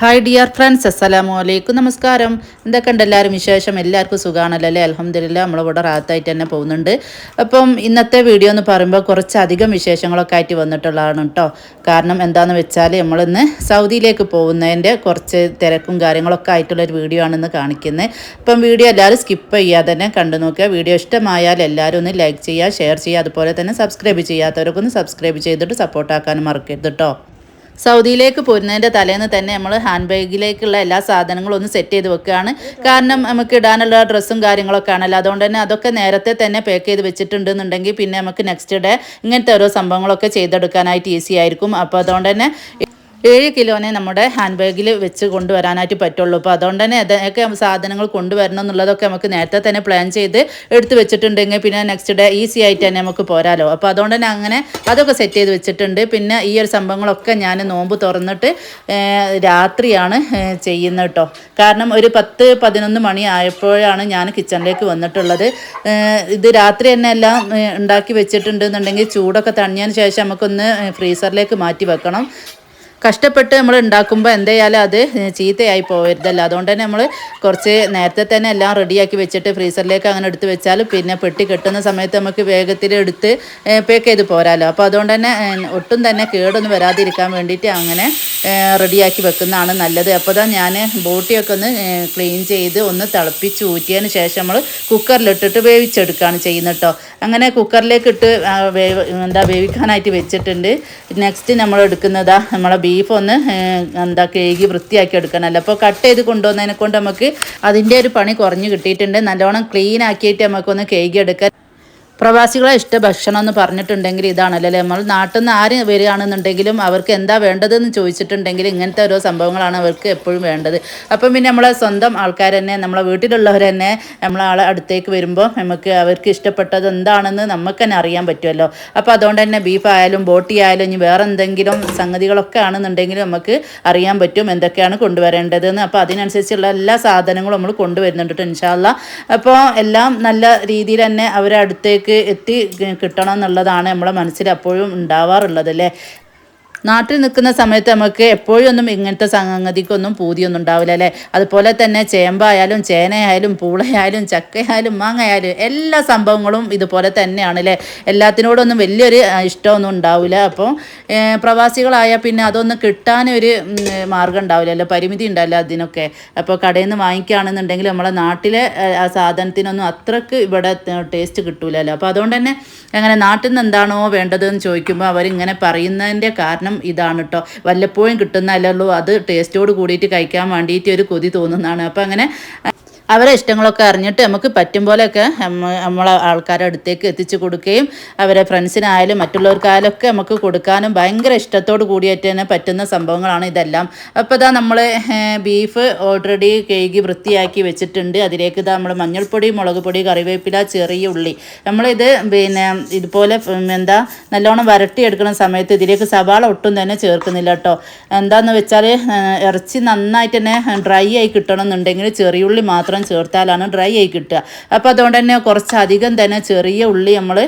Hi dear friends അസ്സലാമു അലൈക്കും നമസ്കാരം എന്തൊക്കെയുണ്ട് എല്ലാവരും വിശേഷം എല്ലാവർക്കും സുഖമാണല്ലോ അല്ലേ? അലഹമ്മദില്ല നമ്മളിവിടെ റാത്തായിട്ട് തന്നെ പോകുന്നുണ്ട്. അപ്പം ഇന്നത്തെ വീഡിയോ എന്ന് പറയുമ്പോൾ കുറച്ചധികം വിശേഷങ്ങളൊക്കെ ആയിട്ട് വന്നിട്ടുള്ളതാണ് കേട്ടോ കാരണം എന്താണെന്ന് വെച്ചാൽ നമ്മളിന്ന് സൗദിയിലേക്ക് പോകുന്നതിന്റെ കുറച്ച് തിരക്കും കാര്യങ്ങളൊക്കെ ആയിട്ടുള്ളൊരു വീഡിയോ ആണെന്ന് കാണിക്കുന്നത് അപ്പം വീഡിയോ എല്ലാവരും സ്കിപ്പ് ചെയ്യാതെ തന്നെ കണ്ടു നോക്കുക. വീഡിയോ ഇഷ്ടമായാൽ എല്ലാവരും ഒന്ന് ലൈക്ക് ചെയ്യുക ഷെയർ ചെയ്യുക. അതുപോലെ തന്നെ സബ്സ്ക്രൈബ് ചെയ്യാത്തവരൊക്കെ ഒന്ന് സബ്സ്ക്രൈബ് ചെയ്തിട്ട് സപ്പോർട്ടാക്കാനും മറക്കരുത് കേട്ടോ സൗദിയിലേക്ക് പോരുന്നതിന്റെ തലേന്ന് തന്നെ നമ്മൾ ഹാൻഡ് ബാഗിലേക്കുള്ള എല്ലാ സാധനങ്ങളും ഒന്ന് സെറ്റ് ചെയ്ത് വെക്കുകയാണ്. കാരണം നമുക്ക് ഇടാനുള്ള ഡ്രസ്സും കാര്യങ്ങളൊക്കെ ആണല്ലോ. അതുകൊണ്ട് തന്നെ അതൊക്കെ നേരത്തെ തന്നെ പാക്ക് ചെയ്ത് വെച്ചിട്ടുണ്ടെന്നുണ്ടെങ്കിൽ പിന്നെ നമുക്ക് നെക്സ്റ്റ് ഡേ ഇങ്ങനത്തെ ഓരോ സംഭവങ്ങളൊക്കെ ചെയ്തെടുക്കാനായിട്ട് ഈസി ആയിരിക്കും. അപ്പോൾ അതുകൊണ്ട് തന്നെ ഏഴ് കിലോനെ നമ്മുടെ ഹാൻഡ് ബാഗിൽ വെച്ച് കൊണ്ടുവരാനായിട്ട് പറ്റുള്ളൂ. അപ്പോൾ അതുകൊണ്ട് തന്നെ അതൊക്കെ സാധനങ്ങൾ കൊണ്ടുവരണം എന്നുള്ളതൊക്കെ നമുക്ക് നേരത്തെ തന്നെ പ്ലാൻ ചെയ്ത് എടുത്ത് വെച്ചിട്ടുണ്ടെങ്കിൽ പിന്നെ നെക്സ്റ്റ് ഡേ ഈസി ആയിട്ട് തന്നെ നമുക്ക് പോരാലോ. അപ്പോൾ അതുകൊണ്ട് തന്നെ അങ്ങനെ അതൊക്കെ സെറ്റ് ചെയ്ത് വെച്ചിട്ടുണ്ട്. പിന്നെ ഈ ഒരു സംഭവങ്ങളൊക്കെ ഞാൻ നോമ്പ് തുറന്നിട്ട് രാത്രിയാണ് ചെയ്യുന്നത് കേട്ടോ. കാരണം ഒരു പത്ത് പതിനൊന്ന് മണി ആയപ്പോഴാണ് ഞാൻ കിച്ചണിലേക്ക് വന്നിട്ടുള്ളത്. ഇത് രാത്രി തന്നെ എല്ലാം ഉണ്ടാക്കി ഉണ്ടാക്കി വെച്ചിട്ടുണ്ടെന്നുണ്ടെങ്കിൽ ചൂടൊക്കെ തണിഞ്ഞതിന് ശേഷം നമുക്കൊന്ന് ഫ്രീസറിലേക്ക് മാറ്റി വെക്കണം. കഷ്ടപ്പെട്ട് നമ്മൾ ഉണ്ടാക്കുമ്പോൾ എന്തായാലും അത് ചീത്തയായി പോകരുതല്ലോ അതുകൊണ്ട് തന്നെ നമ്മൾ കുറച്ച് നേരത്തെ തന്നെ എല്ലാം റെഡിയാക്കി വെച്ചിട്ട് ഫ്രീസറിലേക്ക് അങ്ങനെ എടുത്ത് വെച്ചാൽ പിന്നെ പെട്ടി കെട്ടുന്ന സമയത്ത് നമുക്ക് വേഗത്തിൽ എടുത്ത് പേക്ക് ചെയ്ത് പോരാലോ. അപ്പോൾ അതുകൊണ്ട് തന്നെ ഒട്ടും തന്നെ കേടൊന്നും വരാതിരിക്കാൻ വേണ്ടിയിട്ട് അങ്ങനെ റെഡിയാക്കി വെക്കുന്നതാണ് നല്ലത്. അപ്പോൾ തന്നെ ഞാൻ ബോട്ടിയൊക്കെ ഒന്ന് ക്ലീൻ ചെയ്ത് ഒന്ന് തിളപ്പിച്ച് ഊറ്റിയതിന് ശേഷം നമ്മൾ കുക്കറിലിട്ടിട്ട് വേവിച്ചെടുക്കുകയാണ് ചെയ്യുന്നത് കേട്ടോ അങ്ങനെ കുക്കറിലേക്ക് ഇട്ട് വേവ് എന്താ വേവിക്കാനായിട്ട് വെച്ചിട്ടുണ്ട്. നെക്സ്റ്റ് നമ്മൾ എടുക്കുന്നതാ നമ്മളെ ബീഫ് ഒന്ന് എന്താ കേകി വൃത്തിയാക്കി എടുക്കണമല്ലോ അപ്പോൾ കട്ട് ചെയ്ത് കൊണ്ടുവന്നതിനെ കൊണ്ട് നമുക്ക് അതിന്റെ ഒരു പണി കുറഞ്ഞ് കിട്ടിയിട്ടുണ്ട്. നല്ലോണം ക്ലീൻ ആക്കിയിട്ട് നമുക്കൊന്ന് കേകി എടുക്കാൻ പ്രവാസികളെ ഇഷ്ട ഭക്ഷണം എന്ന് പറഞ്ഞിട്ടുണ്ടെങ്കിൽ ഇതാണല്ലോ അല്ലേ? നമ്മൾ നാട്ടിൽ നിന്ന് ആര് വരികയാണെന്നുണ്ടെങ്കിലും അവർക്ക് എന്താ വേണ്ടതെന്ന് ചോദിച്ചിട്ടുണ്ടെങ്കിൽ ഇങ്ങനത്തെ ഓരോ സംഭവങ്ങളാണ് അവർക്ക് എപ്പോഴും വേണ്ടത്. അപ്പം പിന്നെ നമ്മളെ സ്വന്തം ആൾക്കാർ തന്നെ നമ്മളെ വീട്ടിലുള്ളവർ തന്നെ നമ്മളെ അടുത്തേക്ക് വരുമ്പോൾ നമുക്ക് അവർക്ക് ഇഷ്ടപ്പെട്ടത് എന്താണെന്ന് നമുക്ക് തന്നെ അറിയാൻ പറ്റുമല്ലോ. അപ്പോൾ അതുകൊണ്ട് തന്നെ ബീഫ് ആയാലും ബോട്ടി ആയാലും ഇനി വേറെ എന്തെങ്കിലും സംഗതികളൊക്കെ ആണെന്നുണ്ടെങ്കിൽ നമുക്ക് അറിയാൻ പറ്റും എന്തൊക്കെയാണ് കൊണ്ടുവരേണ്ടതെന്ന്. അപ്പോൾ അതിനനുസരിച്ചുള്ള എല്ലാ സാധനങ്ങളും നമ്മൾ കൊണ്ടുവരുന്നുണ്ട് ഇൻഷാല്ല അപ്പോൾ എല്ലാം നല്ല രീതിയിൽ തന്നെ അവരെ എത്തി കിട്ടണം എന്നുള്ളതാണ് നമ്മുടെ മനസ്സിൽ അപ്പോഴും ഉണ്ടാവാറുള്ളത് അല്ലേ? നാട്ടിൽ നിൽക്കുന്ന സമയത്ത് നമുക്ക് എപ്പോഴും ഒന്നും ഇങ്ങനത്തെ സംഗതിക്കൊന്നും പൂതിയൊന്നും ഉണ്ടാവില്ല അല്ലേ? അതുപോലെ തന്നെ ചേമ്പായാലും ചേനയായാലും പൂളയായാലും ചക്കയായാലും മാങ്ങയായാലും എല്ലാ സംഭവങ്ങളും ഇതുപോലെ തന്നെയാണ് അല്ലേ? എല്ലാത്തിനോടൊന്നും വലിയൊരു ഇഷ്ടമൊന്നും ഉണ്ടാവില്ല. അപ്പോൾ പ്രവാസികളായ പ്രവാസികളായാൽ പിന്നെ അതൊന്നും കിട്ടാനൊരു മാർഗം ഉണ്ടാവില്ല ഉണ്ടാവില്ലല്ലോ പരിമിതി ഉണ്ടാവില്ല അതിനൊക്കെ. അപ്പോൾ കടയിൽ നിന്ന് വാങ്ങിക്കുകയാണെന്നുണ്ടെങ്കിൽ നമ്മളെ നാട്ടിലെ ആ സാധനത്തിനൊന്നും അത്രയ്ക്ക് ഇവിടെ ടേസ്റ്റ് കിട്ടൂലല്ലോ. അപ്പോൾ അതുകൊണ്ട് തന്നെ അങ്ങനെ നാട്ടിൽ നിന്ന് എന്താണോ വേണ്ടതെന്ന് ചോദിക്കുമ്പോൾ അവരിങ്ങനെ പറയുന്നതിന്റെ കാരണം ഇതാണ് കേട്ടോ വല്ലപ്പോഴും കിട്ടുന്നതല്ലേ ഉള്ളൂ. അത് ടേസ്റ്റോട് കൂടിയിട്ട് കഴിക്കാൻ വേണ്ടിയിട്ട് ഒരു കൊതി തോന്നുന്നതാണ്. അപ്പോൾ അങ്ങനെ അവരെ ഇഷ്ടങ്ങളൊക്കെ അറിഞ്ഞിട്ട് നമുക്ക് പറ്റും പോലെയൊക്കെ നമ്മ- നമ്മളെ ആൾക്കാരെ അടുത്തേക്ക് എത്തിച്ചു കൊടുക്കുകയും അവരെ ഫ്രണ്ട്സിനായാലും മറ്റുള്ളവർക്കായാലും ഒക്കെ നമുക്ക് കൊടുക്കാനും ഭയങ്കര ഇഷ്ടത്തോട് കൂടിയിട്ട് തന്നെ പറ്റുന്ന സംഭവങ്ങളാണ് ഇതെല്ലാം. അപ്പോൾ ഇതാ നമ്മൾ ബീഫ് ഓൾറെഡി കഴുകി വൃത്തിയാക്കി വെച്ചിട്ടുണ്ട്. അതിലേക്ക് ഇതാ നമ്മൾ മഞ്ഞൾപ്പൊടി മുളക് പൊടി കറിവേപ്പില ചെറിയ ഉള്ളി. നമ്മളിത് പിന്നെ ഇതുപോലെ എന്താ നല്ലോണം വരട്ടിയെടുക്കുന്ന സമയത്ത് ഇതിലേക്ക് സവാള ഒട്ടും തന്നെ ചേർക്കുന്നില്ല കേട്ടോ. എന്താണെന്ന് വെച്ചാൽ ഇറച്ചി നന്നായിട്ട് തന്നെ ഡ്രൈ ആയി കിട്ടണം എന്നുണ്ടെങ്കിൽ ചെറിയുള്ളി മാത്രം ചേർത്താലാണ് ഡ്രൈ ആയി കിട്ടുക. അപ്പോൾ അതുകൊണ്ട് തന്നെ കുറച്ചധികം തന്നെ ചെറിയ ഉള്ളി നമ്മൾ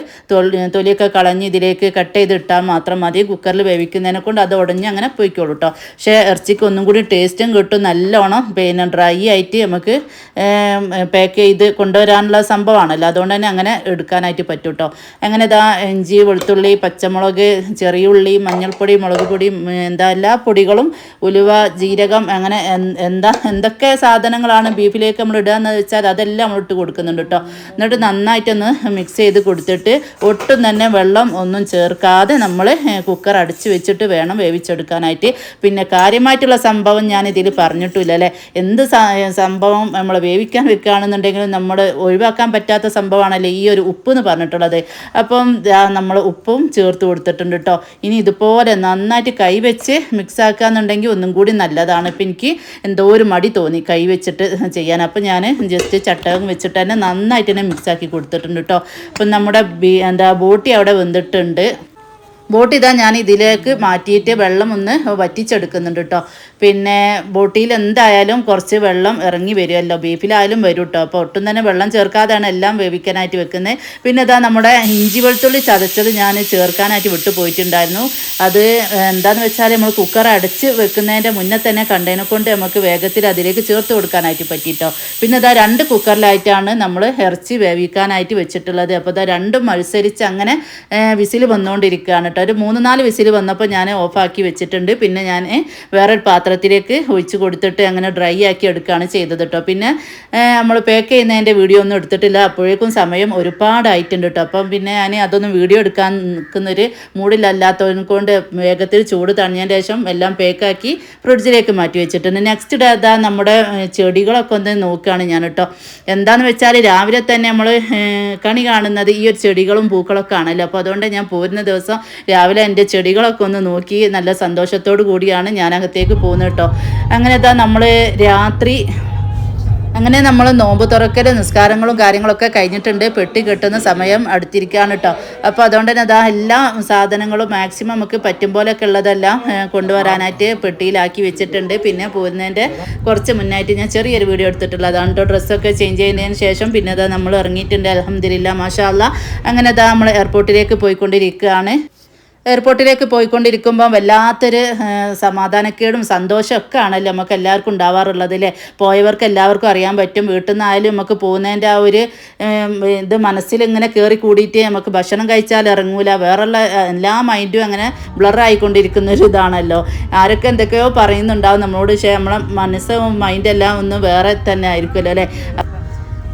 തൊലിയൊക്കെ കളഞ്ഞ് ഇതിലേക്ക് കട്ട് ചെയ്ത് ഇട്ടാൽ മാത്രം മതി. കുക്കറിൽ വേവിക്കുന്നതിനെ കൊണ്ട് അത് ഉടഞ്ഞ് അങ്ങനെ പോയിക്കോളൂ കേട്ടോ പക്ഷേ ഇറച്ചിക്ക് ഒന്നും കൂടി ടേസ്റ്റും കിട്ടും നല്ലോണം. പിന്നെ ഡ്രൈ ആയിട്ട് നമുക്ക് പാക്ക് ചെയ്ത് കൊണ്ടുവരാനുള്ള സംഭവമാണല്ലോ. അതുകൊണ്ട് തന്നെ അങ്ങനെ എടുക്കാനായിട്ട് പറ്റും കേട്ടോ അങ്ങനെ ഇതാ ഇഞ്ചി വെളുത്തുള്ളി പച്ചമുളക് ചെറിയ ഉള്ളി മഞ്ഞൾപ്പൊടി മുളക് പൊടി എന്താ എല്ലാ പൊടികളും ഉലുവ ജീരകം അങ്ങനെ എന്താ എന്തൊക്കെ സാധനങ്ങളാണ് ബീഫിലേക്ക് നമ്മൾ ഇടുക എന്ന് വെച്ചാൽ അതെല്ലാം നമ്മൾ ഇട്ട് കൊടുക്കുന്നുണ്ട് കേട്ടോ എന്നിട്ട് നന്നായിട്ടൊന്ന് മിക്സ് ചെയ്ത് കൊടുത്തിട്ട് ഒട്ടും തന്നെ വെള്ളം ഒന്നും ചേർക്കാതെ നമ്മൾ കുക്കർ അടച്ചു വെച്ചിട്ട് വേണം വേവിച്ചെടുക്കാനായിട്ട്. പിന്നെ കാര്യമായിട്ടുള്ള സംഭവം ഞാൻ ഇതിൽ പറഞ്ഞിട്ടില്ല അല്ലേ? എന്ത് സംഭവം നമ്മൾ വേവിക്കാൻ വെക്കുകയാണെന്നുണ്ടെങ്കിലും നമ്മൾ ഒഴിവാക്കാൻ പറ്റാത്ത സംഭവമാണല്ലേ ഈ ഒരു ഉപ്പ് എന്ന് പറഞ്ഞിട്ടുള്ളത്. അപ്പം നമ്മൾ ഉപ്പും ചേർത്ത് കൊടുത്തിട്ടുണ്ട് കേട്ടോ ഇനി ഇതുപോലെ നന്നായിട്ട് കൈവച്ച് മിക്സ് ആക്കാന്നുണ്ടെങ്കിൽ ഒന്നും കൂടി നല്ലതാണ്. ഇപ്പം എനിക്ക് എന്തോ ഒരു മടി തോന്നി കൈവച്ചിട്ട് ചെയ്യാൻ. അപ്പം ജസ്റ്റ് ചട്ടകം വെച്ചിട്ട് തന്നെ നന്നായിട്ട് തന്നെ മിക്സ് ആക്കി കൊടുത്തിട്ടുണ്ട് കേട്ടോ അപ്പം നമ്മുടെ എന്താ ബോട്ടി അവിടെ വെന്തിട്ടുണ്ട്. ബോട്ട് ഇതാ ഞാൻ ഇതിലേക്ക് മാറ്റിയിട്ട് വെള്ളം ഒന്ന് വറ്റിച്ചെടുക്കുന്നുണ്ട് കേട്ടോ. പിന്നെ ബോട്ടിയിൽ എന്തായാലും കുറച്ച് വെള്ളം ഇറങ്ങി വരുമല്ലോ. ബീഫിലായാലും വരും കേട്ടോ. അപ്പോൾ ഒട്ടും തന്നെ വെള്ളം ചേർക്കാതെയാണ് എല്ലാം വേവിക്കാനായിട്ട് വെക്കുന്നത്. പിന്നെ ഇതാ നമ്മുടെ ഇഞ്ചി വെളുത്തുള്ളി ചതച്ചത് ഞാൻ ചേർക്കാനായിട്ട് വിട്ടു പോയിട്ടുണ്ടായിരുന്നു. അത് എന്താണെന്ന് വെച്ചാൽ നമ്മൾ കുക്കർ അടച്ച് വെക്കുന്നതിന്റെ മുന്നേ തന്നെ കണ്ടതിനെ കൊണ്ട് നമുക്ക് വേഗത്തിൽ അതിലേക്ക് ചേർത്ത് കൊടുക്കാനായിട്ട് പറ്റിയിട്ടോ. പിന്നെ ഇതാ രണ്ട് കുക്കറിലായിട്ടാണ് നമ്മൾ ഇറച്ചി വേവിക്കാനായിട്ട് വെച്ചിട്ടുള്ളത്. അപ്പോൾ ഇതാ രണ്ടും മത്സരിച്ച് അങ്ങനെ വിസിൽ വന്നുകൊണ്ടിരിക്കുകയാണ് ഒരു മൂന്ന് നാല് വിസിൽ വന്നപ്പോൾ ഞാൻ ഓഫാക്കി വെച്ചിട്ടുണ്ട്. പിന്നെ ഞാൻ വേറൊരു പാത്രത്തിലേക്ക് ഒഴിച്ച് കൊടുത്തിട്ട് അങ്ങനെ ഡ്രൈ ആക്കി എടുക്കുകയാണ് ചെയ്തത് കേട്ടോ. പിന്നെ നമ്മൾ പാക്ക് ചെയ്യുന്നതിന്റെ വീഡിയോ ഒന്നും എടുത്തിട്ടില്ല. അപ്പോഴേക്കും സമയം ഒരുപാടായിട്ടുണ്ട് കേട്ടോ. അപ്പം പിന്നെ ഞാൻ അതൊന്നും വീഡിയോ എടുക്കാൻ നിൽക്കുന്നൊരു മൂഡിലല്ലാത്തതിനെ കൊണ്ട് വേഗത്തിൽ ചൂട് തണിഞ്ഞതിന് ശേഷം എല്ലാം പാക്കാക്കി ഫ്രിഡ്ജിലേക്ക് മാറ്റി വെച്ചിട്ടുണ്ട്. നെക്സ്റ്റ് ഡേ അതാ നമ്മുടെ ചെടികളൊക്കെ ഒന്ന് നോക്കുകയാണ് ഞാൻ കേട്ടോ. എന്താണെന്ന് വെച്ചാൽ രാവിലെ തന്നെ നമ്മൾ കണി കാണുന്നത് ഈ ഒരു ചെടികളും പൂക്കളൊക്കെ ആണല്ലോ. അപ്പോൾ അതുകൊണ്ട് ഞാൻ പോരുന്ന ദിവസം രാവിലെ എന്റെ ചെടികളൊക്കെ ഒന്ന് നോക്കി നല്ല സന്തോഷത്തോടു കൂടിയാണ് ഞാൻ അകത്തേക്ക് പോകുന്നത് കേട്ടോ. അങ്ങനെ ഇതാ നമ്മൾ രാത്രി അങ്ങനെ നമ്മൾ നോമ്പ് തുറക്കൽ നിസ്കാരങ്ങളും കാര്യങ്ങളൊക്കെ കഴിഞ്ഞിട്ടുണ്ട്. പെട്ടി കെട്ടുന്ന സമയം അടുത്തിരിക്കുകയാണ് കേട്ടോ. അപ്പോൾ അതുകൊണ്ട് തന്നെ അതാ എല്ലാ സാധനങ്ങളും മാക്സിമം നമുക്ക് പറ്റും പോലെയൊക്കെ ഉള്ളതെല്ലാം കൊണ്ടുവരാനായിട്ട് പെട്ടിയിലാക്കി വെച്ചിട്ടുണ്ട്. പിന്നെ പോകുന്നതിന്റെ കുറച്ച് മുന്നായിട്ട് ഞാൻ ചെറിയൊരു വീഡിയോ എടുത്തിട്ടുള്ളത്. അതാണ് കേട്ടോ ഡ്രസ്സൊക്കെ ചേഞ്ച് ചെയ്യുന്നതിന് ശേഷം പിന്നെ അതാ നമ്മൾ ഇറങ്ങിയിട്ടുണ്ട്. അലഹമ്മദില്ല മാഷാ അല്ലാ അങ്ങനെ അതാ നമ്മൾ എയർപോർട്ടിലേക്ക് പോയിക്കൊണ്ടിരിക്കുകയാണ്. എയർപോർട്ടിലേക്ക് പോയിക്കൊണ്ടിരിക്കുമ്പോൾ വല്ലാത്തൊരു സമാധാനക്കേടും സന്തോഷമൊക്കെ ആണല്ലോ നമുക്ക് എല്ലാവർക്കും ഉണ്ടാവാറുള്ളത് അല്ലേ പോയവർക്ക് എല്ലാവർക്കും അറിയാൻ പറ്റും. വീട്ടിൽ നിന്നായാലും നമുക്ക് പോകുന്നതിന്റെ ആ ഒരു ഇത് മനസ്സിൽ ഇങ്ങനെ കയറി കൂടിയിട്ട് നമുക്ക് ഭക്ഷണം കഴിച്ചാൽ ഇറങ്ങൂല. വേറെയുള്ള എല്ലാ മൈൻഡും അങ്ങനെ ബ്ലറായിക്കൊണ്ടിരിക്കുന്ന ഒരു ഇതാണല്ലോ. ആരൊക്കെ എന്തൊക്കെയോ പറയുന്നുണ്ടാവും. നമ്മളോട് പക്ഷേ നമ്മളെ മനസ്സും മൈൻഡെല്ലാം ഒന്ന് വേറെ തന്നെ ആയിരിക്കുമല്ലോ അല്ലേ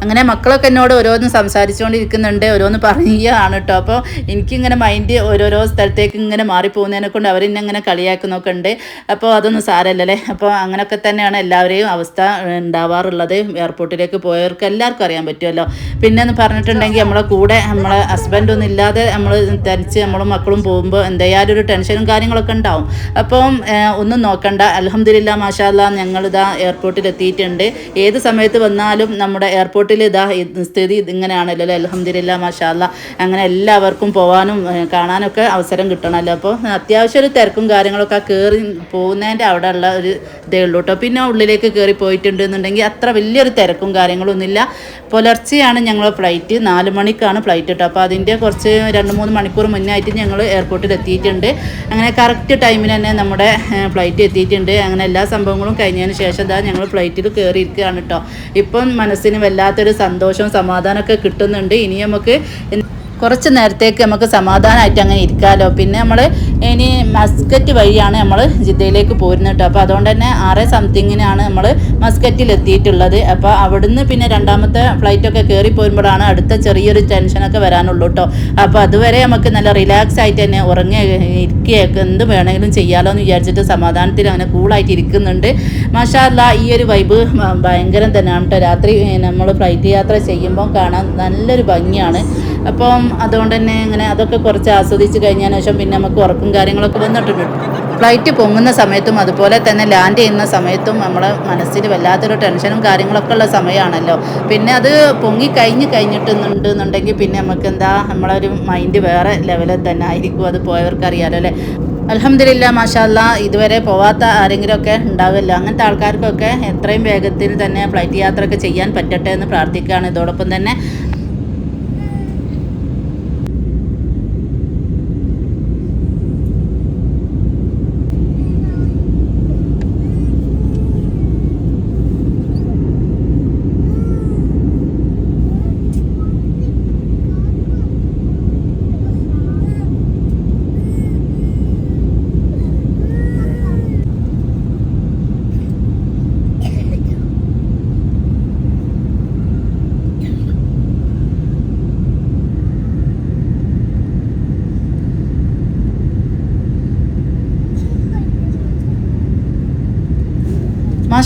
അങ്ങനെ മക്കളൊക്കെ എന്നോട് ഓരോന്ന് സംസാരിച്ചുകൊണ്ടിരിക്കുന്നുണ്ട് ഓരോന്ന് പറയുകയാണ് കേട്ടോ അപ്പോൾ എനിക്കിങ്ങനെ മൈൻഡ് ഓരോരോ സ്ഥലത്തേക്ക് ഇങ്ങനെ മാറിപ്പോകുന്നതിനെ കൊണ്ട് അവരെന്നെ ഇങ്ങനെ കളിയാക്കുന്നൊക്കെ ഉണ്ട്. അപ്പോൾ അതൊന്നും സാരമല്ലല്ലേ അപ്പോൾ അങ്ങനെയൊക്കെ തന്നെയാണ് എല്ലാവരെയും അവസ്ഥ ഉണ്ടാവാറുള്ളത്. എയർപോർട്ടിലേക്ക് പോയവർക്ക് എല്ലാവർക്കും അറിയാൻ പറ്റുമല്ലോ പിന്നെ എന്ന് പറഞ്ഞിട്ടുണ്ടെങ്കിൽ നമ്മളെ കൂടെ നമ്മളെ ഹസ്ബൻഡൊന്നും ഇല്ലാതെ നമ്മൾ തനിച്ച് നമ്മളും മക്കളും പോകുമ്പോൾ എന്തായാലും ഒരു ടെൻഷനും കാര്യങ്ങളൊക്കെ ഉണ്ടാവും. അപ്പം ഒന്നും നോക്കണ്ട. അലഹമ്മദില്ല മാഷാല്ല ഞങ്ങളിതാ എയർപോർട്ടിൽ എത്തിയിട്ടുണ്ട് ഏത് സമയത്ത് വന്നാലും നമ്മുടെ എയർപോർട്ടിൽ ഇതാ ഇത് സ്ഥിതി ഇങ്ങനെയാണല്ലോ അല്ലേ? അലഹമ്മദില്ല മാഷാല്ല അങ്ങനെ എല്ലാവർക്കും പോകാനും കാണാനൊക്കെ അവസരം കിട്ടണമല്ലോ. അപ്പോൾ അത്യാവശ്യം ഒരു തിരക്കും കാര്യങ്ങളൊക്കെ കയറി പോകുന്നതിന്റെ അവിടെ ഉള്ള ഒരു ഇതേ ഉള്ളൂ കേട്ടോ. പിന്നെ ഉള്ളിലേക്ക് കയറി പോയിട്ടുണ്ട് എന്നുണ്ടെങ്കിൽ അത്ര വലിയൊരു തിരക്കും കാര്യങ്ങളൊന്നുമില്ല. പുലർച്ചെയാണ് ഞങ്ങൾ ഫ്ലൈറ്റ്. നാല് മണിക്കാണ് ഫ്ലൈറ്റ് കേട്ടോ. അപ്പോൾ അതിന്റെ കുറച്ച് രണ്ട് മൂന്ന് മണിക്കൂർ മുന്നേ ആയിട്ട് ഞങ്ങൾ എയർപോർട്ടിൽ എത്തിയിട്ടുണ്ട്. അങ്ങനെ കറക്റ്റ് ടൈമിന് തന്നെ നമ്മുടെ ഫ്ലൈറ്റ് എത്തിയിട്ടുണ്ട്. അങ്ങനെ എല്ലാ സംഭവങ്ങളും കഴിഞ്ഞതിന് ശേഷം ഇതാ ഞങ്ങൾ ഫ്ലൈറ്റിൽ കയറിയിരിക്കുകയാണ് കേട്ടോ. ഇപ്പം മനസ്സിന് വല്ലാത്തൊരു സന്തോഷവും സമാധാനമൊക്കെ കിട്ടുന്നുണ്ട്. ഇനി നമുക്ക് കുറച്ച് നേരത്തേക്ക് നമുക്ക് സമാധാനമായിട്ട് അങ്ങനെ ഇരിക്കാമല്ലോ പിന്നെ നമ്മൾ ഇനി മസ്കറ്റ് വഴിയാണ് നമ്മൾ ജിദ്ദയിലേക്ക് പോരുന്നത് കേട്ടോ. അപ്പോൾ അതുകൊണ്ട് തന്നെ ആറ് സംതിങ്ങിനാണ് നമ്മൾ മസ്കറ്റിൽ എത്തിയിട്ടുള്ളത് അപ്പോൾ അവിടുന്ന് പിന്നെ രണ്ടാമത്തെ ഫ്ലൈറ്റൊക്കെ കയറി പോരുമ്പോഴാണ് അടുത്ത ചെറിയൊരു ടെൻഷനൊക്കെ വരാനുള്ളൂ കേട്ടോ അപ്പോൾ അതുവരെ നമുക്ക് നല്ല റിലാക്സ് ആയിട്ട് തന്നെ ഉറങ്ങി ഇരിക്കുകയൊക്കെ എന്ത് വേണമെങ്കിലും ചെയ്യാലോ എന്ന് വിചാരിച്ചിട്ട് സമാധാനത്തിൽ അങ്ങനെ കൂളായിട്ട് ഇരിക്കുന്നുണ്ട്. മാഷാല്ല ഈ ഒരു വൈബ് ഭയങ്കരം തന്നെയാണ് കേട്ടോ രാത്രി നമ്മൾ ഫ്ലൈറ്റ് യാത്ര ചെയ്യുമ്പോൾ കാണാൻ നല്ലൊരു ഭംഗിയാണ്. അപ്പം അതുകൊണ്ട് തന്നെ ഇങ്ങനെ അതൊക്കെ കുറച്ച് ആസ്വദിച്ച് കഴിഞ്ഞതിന് ശേഷം പിന്നെ നമുക്ക് ഉറക്കും കാര്യങ്ങളൊക്കെ വന്നിട്ടുണ്ട് ഫ്ലൈറ്റ് പൊങ്ങുന്ന സമയത്തും അതുപോലെ തന്നെ ലാൻഡ് ചെയ്യുന്ന സമയത്തും നമ്മളെ മനസ്സിൽ വല്ലാത്തൊരു ടെൻഷനും കാര്യങ്ങളൊക്കെ ഉള്ള സമയമാണല്ലോ. പിന്നെ അത് പൊങ്ങി കഴിഞ്ഞ് കഴിഞ്ഞിട്ടുണ്ടെന്നുണ്ടെങ്കിൽ പിന്നെ നമുക്ക് എന്താ നമ്മളൊരു മൈൻഡ് വേറെ ലെവലിൽ തന്നെ ആയിരിക്കും. അത് പോയവർക്ക് അറിയാലോ അല്ലേ? അലഹമില്ല മാഷാല്ല ഇതുവരെ പോവാത്ത ആരെങ്കിലുമൊക്കെ ഉണ്ടാവില്ല? അങ്ങനത്തെ ആൾക്കാർക്കൊക്കെ എത്രയും വേഗത്തിൽ തന്നെ ഫ്ലൈറ്റ് യാത്രയൊക്കെ ചെയ്യാൻ പറ്റട്ടെ എന്ന് പ്രാർത്ഥിക്കുകയാണ്. ഇതോടൊപ്പം തന്നെ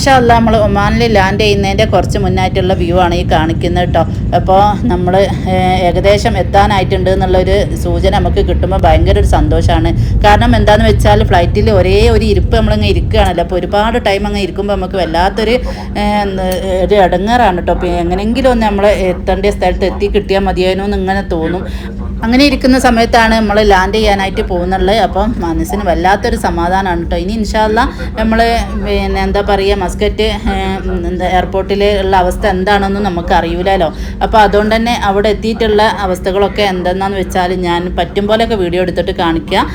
മാഷാ അല്ല നമ്മൾ ഒമാനിൽ ലാൻഡ് ചെയ്യുന്നതിന്റെ കുറച്ച് മുന്നായിട്ടുള്ള വ്യൂ ആണ് ഈ കാണിക്കുന്നത് കേട്ടോ അപ്പോൾ നമ്മൾ ഏകദേശം എത്താനായിട്ടുണ്ട് എന്നുള്ളൊരു സൂചന നമുക്ക് കിട്ടുമ്പോൾ ഭയങ്കര ഒരു സന്തോഷമാണ് കാരണം എന്താണെന്ന് വെച്ചാൽ ഫ്ലൈറ്റിൽ ഒരേ ഒരു ഇരിപ്പ് നമ്മളങ്ങ് ഇരിക്കുകയാണല്ലോ. അപ്പോൾ ഒരുപാട് ടൈം അങ്ങ് ഇരിക്കുമ്പോൾ നമുക്ക് വല്ലാത്തൊരു ഒരു ഇടങ്ങാറാണ് കേട്ടോ അപ്പോൾ എങ്ങനെയെങ്കിലും ഒന്ന് നമ്മൾ എത്തേണ്ട സ്ഥലത്ത് എത്തി കിട്ടിയാൽ മതിയായിരുന്നു എന്ന് ഇങ്ങനെ തോന്നും. അങ്ങനെ ഇരിക്കുന്ന സമയത്താണ് നമ്മൾ ലാൻഡ് ചെയ്യാനായിട്ട് പോകുന്നുള്ളത് അപ്പം മനസ്സിന് വല്ലാത്തൊരു സമാധാനമാണ് കേട്ടോ ഇനി ഇൻഷാല്ല നമ്മൾ പിന്നെ എന്താ പറയുക മസ്കറ്റ് എന്താ എയർപോർട്ടിൽ ഉള്ള അവസ്ഥ എന്താണെന്ന് നമുക്ക് അറിയില്ലല്ലോ അപ്പോൾ അതുകൊണ്ട് തന്നെ അവിടെ എത്തിയിട്ടുള്ള അവസ്ഥകളൊക്കെ എന്തെന്നാന്ന് വെച്ചാൽ ഞാൻ പറ്റും പോലെയൊക്കെ വീഡിയോ എടുത്തിട്ട് കാണിക്കുക.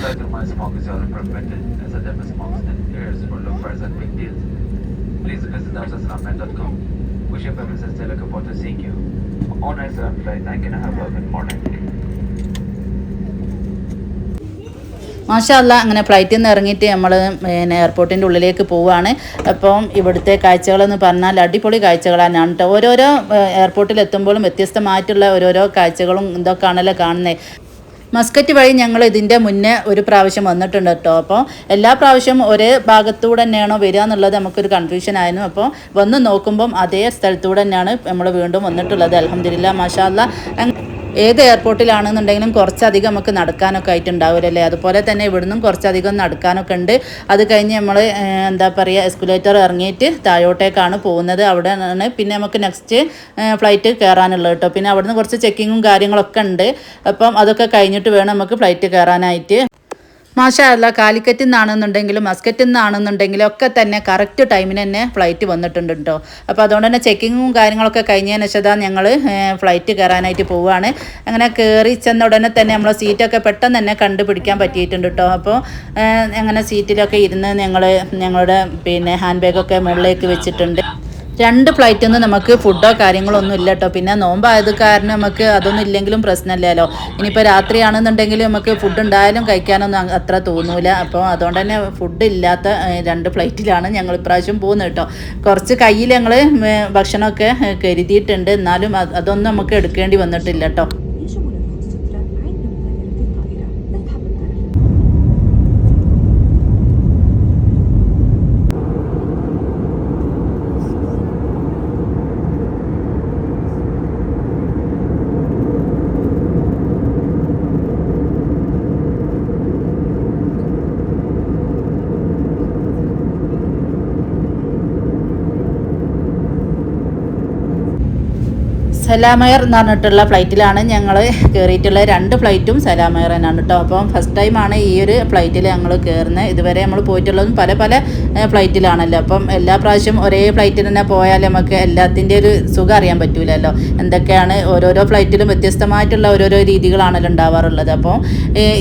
We ship services to look forward to seeing you. On our flight, flight, nine and a good morning. മാഷല്ല അങ്ങനെ ഫ്ലൈറ്റിൽ നിന്ന് ഇറങ്ങിയിട്ട് നമ്മൾ പിന്നെ എയർപോർട്ടിന്റെ ഉള്ളിലേക്ക് പോവുകയാണ് അപ്പം ഇവിടുത്തെ കാഴ്ചകളെന്ന് പറഞ്ഞാൽ അടിപൊളി കാഴ്ചകളാണ് കേട്ടോ ഓരോരോ എയർപോർട്ടിൽ എത്തുമ്പോഴും വ്യത്യസ്തമായിട്ടുള്ള ഓരോരോ കാഴ്ചകളും ഇതൊക്കെയാണല്ലോ കാണുന്നത് മസ്കറ്റ് വഴി ഞങ്ങൾ ഇതിന്റെ മുന്നേ ഒരു പ്രാവശ്യം വന്നിട്ടുണ്ട് കേട്ടോ അപ്പോൾ എല്ലാ പ്രാവശ്യവും ഒരേ ഭാഗത്തൂടെ തന്നെയാണോ വരിക എന്നുള്ളത് നമുക്കൊരു കൺഫ്യൂഷൻ ആയിരുന്നു. അപ്പോൾ വന്ന് നോക്കുമ്പം അതേ സ്ഥലത്തൂടെ തന്നെയാണ് നമ്മൾ വീണ്ടും വന്നിട്ടുള്ളത്. അലഹമില്ല മാഷാല്ല ഏത് എയർപോർട്ടിലാണെന്നുണ്ടെങ്കിലും കുറച്ചധികം നമുക്ക് നടക്കാനൊക്കെ ആയിട്ടുണ്ടാവില്ലല്ലേ അതുപോലെ തന്നെ ഇവിടുന്നും കുറച്ചധികം നടക്കാനൊക്കെ ഉണ്ട്. അത് കഴിഞ്ഞ് നമ്മൾ എന്താ പറയുക എസ്കുലേറ്റർ ഇറങ്ങിയിട്ട് താഴോട്ടേക്കാണ് പോകുന്നത്. അവിടെ നിന്ന് പിന്നെ നമുക്ക് നെക്സ്റ്റ് ഫ്ലൈറ്റ് കയറാനുള്ളത് കേട്ടോ. പിന്നെ അവിടുന്ന് കുറച്ച് ചെക്കിങ്ങും കാര്യങ്ങളൊക്കെ ഉണ്ട്. അപ്പം അതൊക്കെ കഴിഞ്ഞിട്ട് വേണം നമുക്ക് ഫ്ലൈറ്റ് കയറാനായിട്ട്. മാഷല്ല കാലിക്കറ്റിൽ നിന്നാണെന്നുണ്ടെങ്കിലും മസ്കറ്റിൽ നിന്നാണെന്നുണ്ടെങ്കിലും ഒക്കെ തന്നെ കറക്റ്റ് ടൈമിന് തന്നെ ഫ്ലൈറ്റ് വന്നിട്ടുണ്ട് കേട്ടോ അപ്പോൾ അതുകൊണ്ട് തന്നെ ചെക്കിങ്ങും കാര്യങ്ങളൊക്കെ കഴിഞ്ഞതിന് ശേഷം ഞങ്ങൾ ഫ്ലൈറ്റ് കയറാനായിട്ട് പോവുകയാണ് അങ്ങനെ കയറി ചെന്ന ഉടനെ തന്നെ നമ്മളെ സീറ്റൊക്കെ പെട്ടെന്ന് തന്നെ കണ്ടുപിടിക്കാൻ പറ്റിയിട്ടുണ്ട് കേട്ടോ അപ്പോൾ അങ്ങനെ സീറ്റിലൊക്കെ ഇരുന്ന് ഞങ്ങൾ ഞങ്ങളുടെ പിന്നെ ഹാൻഡ് ബാഗൊക്കെ മുകളിലേക്ക് വെച്ചിട്ടുണ്ട്. രണ്ട് ഫ്ലൈറ്റിൽ നിന്ന് നമുക്ക് ഫുഡോ കാര്യങ്ങളോ ഒന്നും ഇല്ല കേട്ടോ പിന്നെ നോമ്പായത് കാരണം നമുക്ക് അതൊന്നും ഇല്ലെങ്കിലും പ്രശ്നമില്ലല്ലോ. ഇനിയിപ്പോൾ രാത്രിയാണെന്നുണ്ടെങ്കിൽ നമുക്ക് ഫുഡ് ഉണ്ടായാലും കഴിക്കാനൊന്നും അത്ര തോന്നൂല. അപ്പോൾ അതുകൊണ്ട് തന്നെ ഫുഡ് ഇല്ലാത്ത രണ്ട് ഫ്ലൈറ്റിലാണ് ഞങ്ങൾ ഇപ്രാവശ്യം പോകുന്നത് കേട്ടോ. കുറച്ച് കയ്യിൽ ഞങ്ങൾ ഭക്ഷണമൊക്കെ കരുതിയിട്ടുണ്ട്. എന്നാലും അതൊന്നും നമുക്ക് എടുക്കേണ്ടി വന്നിട്ടില്ല കേട്ടോ. സലാമയർ എന്ന് പറഞ്ഞിട്ടുള്ള ഫ്ലൈറ്റിലാണ് ഞങ്ങൾ കയറിയിട്ടുള്ള രണ്ട് ഫ്ലൈറ്റും സലാമയർ തന്നെയാണ് കേട്ടോ അപ്പം ഫസ്റ്റ് ടൈമാണ് ഈ ഒരു ഫ്ലൈറ്റിൽ ഞങ്ങൾ കയറുന്നത് ഇതുവരെ നമ്മൾ പോയിട്ടുള്ളതും പല പല ഫ്ലൈറ്റിലാണല്ലോ അപ്പം എല്ലാ പ്രാവശ്യം ഒരേ ഫ്ലൈറ്റിൽ തന്നെ പോയാൽ നമുക്ക് എല്ലാത്തിന്റെ ഒരു സുഖം അറിയാൻ പറ്റൂലല്ലോ. എന്തൊക്കെയാണ് ഓരോരോ ഫ്ലൈറ്റിലും വ്യത്യസ്തമായിട്ടുള്ള ഓരോരോ രീതികളാണല്ലോ ഉണ്ടാവാറുള്ളത്. അപ്പോൾ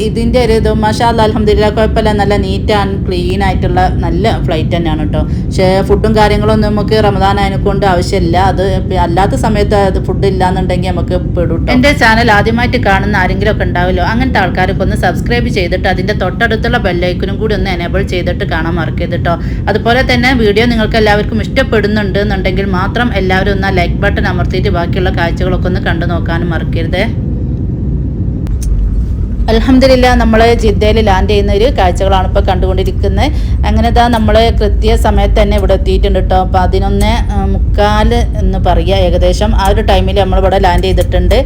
ഇതിന്റെ ഒരു ഇത് മഷാ അലഹമ്മദില്ല കുഴപ്പമില്ല. നല്ല നീറ്റ് ആൻഡ് ക്ലീൻ ആയിട്ടുള്ള നല്ല ഫ്ലൈറ്റ് തന്നെയാണ് കേട്ടോ പക്ഷേ ഫുഡും കാര്യങ്ങളൊന്നും നമുക്ക് റമദാൻ കൊണ്ട് ആവശ്യമില്ല. അത് അല്ലാത്ത സമയത്ത് അത് ഫുഡ് ഇല്ലാന്നുണ്ടെങ്കിൽ നമുക്ക് പെടും. എന്റെ ചാനൽ ആദ്യമായിട്ട് കാണുന്ന ആരെങ്കിലും ഒക്കെ ഉണ്ടാവുമല്ലോ അങ്ങനത്തെ ആൾക്കാരൊക്കെ ഒന്ന് സബ്സ്ക്രൈബ് ചെയ്തിട്ട് അതിന്റെ തൊട്ടടുത്തുള്ള ബെല്ലൈക്കനും കൂടി ഒന്ന് എനേബിൾ ചെയ്തിട്ട് കാണാൻ മറക്കരുത് കേട്ടോ അതുപോലെ തന്നെ വീഡിയോ നിങ്ങൾക്ക് എല്ലാവർക്കും ഇഷ്ടപ്പെടുന്നുണ്ട് എന്നുണ്ടെങ്കിൽ മാത്രം എല്ലാവരും ഒന്ന് ലൈക്ക് ബട്ടൺ അമർത്തിയിട്ട് ബാക്കിയുള്ള കാഴ്ചകളൊക്കെ ഒന്ന് കണ്ടു നോക്കാനും മറക്കരുതേ അലഹമില്ല നമ്മൾ ജിദ്ദയിൽ ലാൻഡ് ചെയ്യുന്ന ഒരു കാഴ്ചകളാണ് ഇപ്പോൾ കണ്ടുകൊണ്ടിരിക്കുന്നത്. അങ്ങനെ ഇതാ നമ്മൾ കൃത്യ സമയത്ത് തന്നെ ഇവിടെ എത്തിയിട്ടുണ്ട് കേട്ടോ അപ്പോൾ പതിനൊന്ന് മുക്കാൽ എന്ന് പറയുക ഏകദേശം. ആ ഒരു ടൈമിൽ നമ്മളിവിടെ ലാൻഡ് ചെയ്തിട്ടുണ്ട്.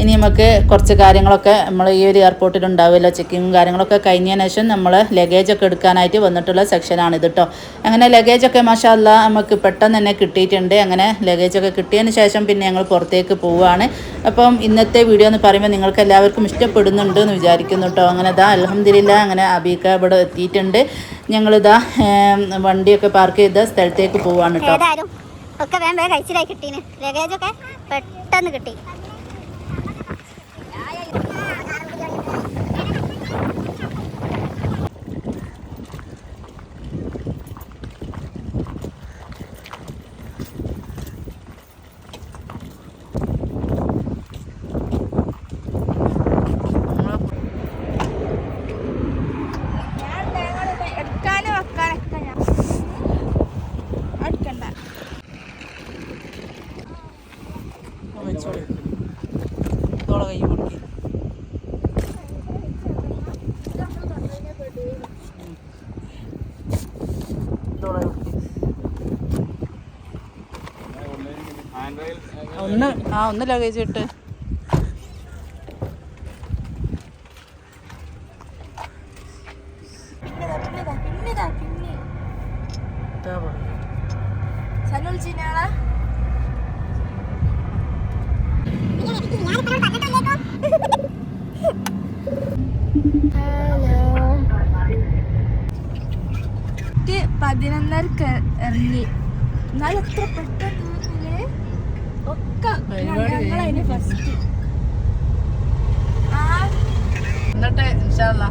ഇനി നമുക്ക് കുറച്ച് കാര്യങ്ങളൊക്കെ നമ്മൾ ഈ ഒരു എയർപോർട്ടിൽ ഉണ്ടാവുമല്ലോ. ചെക്കിങ്ങും കാര്യങ്ങളൊക്കെ കഴിഞ്ഞതിന് ശേഷം നമ്മൾ ലഗേജൊക്കെ എടുക്കാനായിട്ട് വന്നിട്ടുള്ള സെക്ഷനാണ് ഇത് കേട്ടോ അങ്ങനെ ലഗേജൊക്കെ മാഷാല്ല നമുക്ക് പെട്ടെന്ന് തന്നെ കിട്ടിയിട്ടുണ്ട്. അങ്ങനെ ലഗേജൊക്കെ കിട്ടിയതിന് ശേഷം പിന്നെ ഞങ്ങൾ പുറത്തേക്ക് പോവുകയാണ്. അപ്പം ഇന്നത്തെ വീഡിയോ എന്ന് പറയുമ്പോൾ നിങ്ങൾക്ക് എല്ലാവർക്കും ഇഷ്ടപ്പെടുന്നുണ്ട് എന്ന് വിചാരിക്കുന്നു കേട്ടോ. അങ്ങനെ ഇതാ അലഹമ്മദില്ല അങ്ങനെ അബീക്ക ഇവിടെ എത്തിയിട്ടുണ്ട്. ഞങ്ങളിതാ വണ്ടിയൊക്കെ പാർക്ക് ചെയ്ത സ്ഥലത്തേക്ക് പോവാണ് കേട്ടോ. ഒക്കെ കിട്ടി എടുക്കാനും വെക്കാനൊക്കെ ഞാൻ എടുക്കണ്ട ഒന്ന് ആ ഒന്ന് ലഗേജ് ഇട്ട്. പതിനൊന്നരക്ക് ഇറങ്ങി. എന്നാലും എത്ര പെട്ടെന്ന് ഒക്കെ ഞങ്ങളതിന് ഫസ്റ്റ് എന്നിട്ട് ഇൻഷാല്ല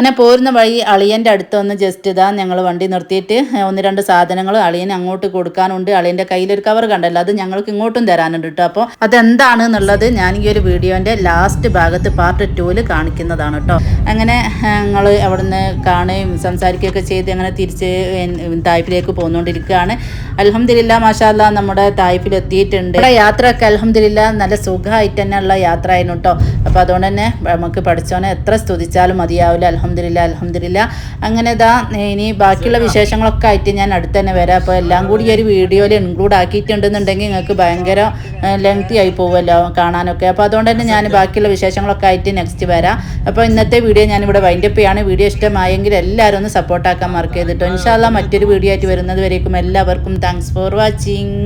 അങ്ങനെ പോരുന്ന വഴി അളിയന്റെ അടുത്ത് വന്ന് ജസ്റ്റ് ഇതാ ഞങ്ങൾ വണ്ടി നിർത്തിയിട്ട് ഒന്ന് രണ്ട് സാധനങ്ങൾ അളിയൻ അങ്ങോട്ട് കൊടുക്കാനുണ്ട്. അളിയന്റെ കയ്യിലൊരു കവർ കണ്ടല്ലോ. അത് ഞങ്ങൾക്ക് ഇങ്ങോട്ടും തരാനുണ്ട് കേട്ടോ അപ്പോൾ അതെന്താണ് എന്നുള്ളത് ഞാൻ ഈ ഒരു വീഡിയോന്റെ ലാസ്റ്റ് ഭാഗത്ത് പാർട്ട് ടൂവിൽ കാണിക്കുന്നതാണ് കേട്ടോ അങ്ങനെ ഞങ്ങൾ അവിടുന്ന് കാണുകയും സംസാരിക്കുകയൊക്കെ ചെയ്ത് അങ്ങനെ തിരിച്ച് തായ്പിലേക്ക് പോന്നുകൊണ്ടിരിക്കുകയാണ്. അലഹമില്ല മാഷാല്ല നമ്മുടെ തായ്പിൽ എത്തിയിട്ടുണ്ട് ഇവിടെ യാത്രയൊക്കെ അലഹമില്ല നല്ല സുഖമായിട്ട് തന്നെയുള്ള യാത്ര ആയിരുന്നു കേട്ടോ അപ്പോൾ അതുകൊണ്ട് തന്നെ നമുക്ക് പഠിച്ചോനെ എത്ര സ്തുതിച്ചാലും മതിയാവില്ല. അലഹമില്ല അലഹമില്ല അങ്ങനെ ഇതാ ഇനി ബാക്കിയുള്ള വിശേഷങ്ങളൊക്കെ ആയിട്ട് ഞാൻ അടുത്ത് തന്നെ വരാം. അപ്പോൾ എല്ലാം കൂടി ഈ ഒരു വീഡിയോയിൽ ഇൻക്ലൂഡ് ആക്കിയിട്ടുണ്ടെന്നുണ്ടെങ്കിൽ നിങ്ങൾക്ക് ഭയങ്കര ലെങ്തി ആയി പോകുമല്ലോ കാണാനൊക്കെ. അപ്പോൾ അതുകൊണ്ട് തന്നെ ഞാൻ ബാക്കിയുള്ള വിശേഷങ്ങളൊക്കെ ആയിട്ട് നെക്സ്റ്റ് വരാം. അപ്പോൾ ഇന്നത്തെ വീഡിയോ ഞാനിവിടെ വൈൻഡപ്പ് ചെയ്യാണ്. വീഡിയോ ഇഷ്ടമായെങ്കിൽ എല്ലാവരും ഒന്ന് സപ്പോർട്ടാക്കാൻ മാർക്ക് ചെയ്തിട്ടോ ഇൻഷാല്ല മറ്റൊരു വീഡിയോ ആയിട്ട് വരുന്നത് വരേക്കും. എല്ലാവർക്കും താങ്ക്സ് ഫോർ വാച്ചിങ്